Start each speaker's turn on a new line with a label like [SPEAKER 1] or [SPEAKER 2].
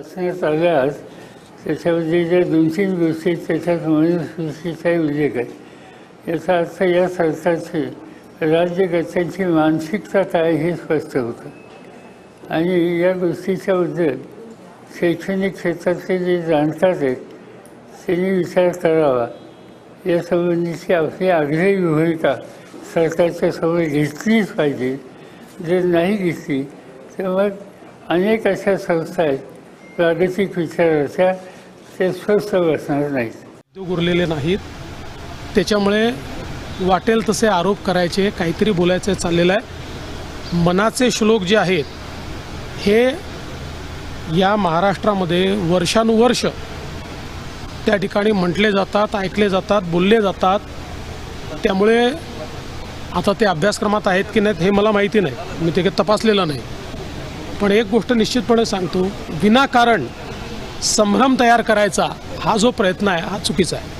[SPEAKER 1] वाचण्यात आल्यास त्याच्यामध्ये ज्या दोन तीन गोष्टी आहेत, त्याच्यात मनुस्मृतीचाही उल्लेख आहे. याचा अर्थ या सरकारची राज्यकर्त्यांची मानसिकता काय हे स्पष्ट होतं. आणि या गोष्टीच्याबद्दल शैक्षणिक क्षेत्रातले जे जाणतात आहेत त्यांनी विचार करावा. यासंबंधीची आपली आग्रही भूमिका सरकारच्या समोर घेतलीच पाहिजे. जर नाही घेतली तर मग अनेक अशा संस्था आहेत प्रादेशिक विचाराच्या ते स्वस्थ बसणार नाहीत.
[SPEAKER 2] उद्योग उरलेले नाहीत. त्याच्यामुळे वाटेल तसे आरोप करायचे काहीतरी बोलायचं चाललेलं आहे. मनाचे श्लोक जे आहेत हे या महाराष्ट्रामध्ये वर्षानुवर्ष त्या ठिकाणी म्हटले जातात ऐकले जातात बोलले जातात. त्यामुळे आता ते अभ्यासक्रमात आहेत की नाहीत हे मला माहिती नाही. मी ते काही तपासलेलं नाही. पण एक गोष्ट निश्चितपणे सांगतो विनाकारण संभ्रम तयार करायचा हा जो प्रयत्न आहे हा चुकीचा आहे.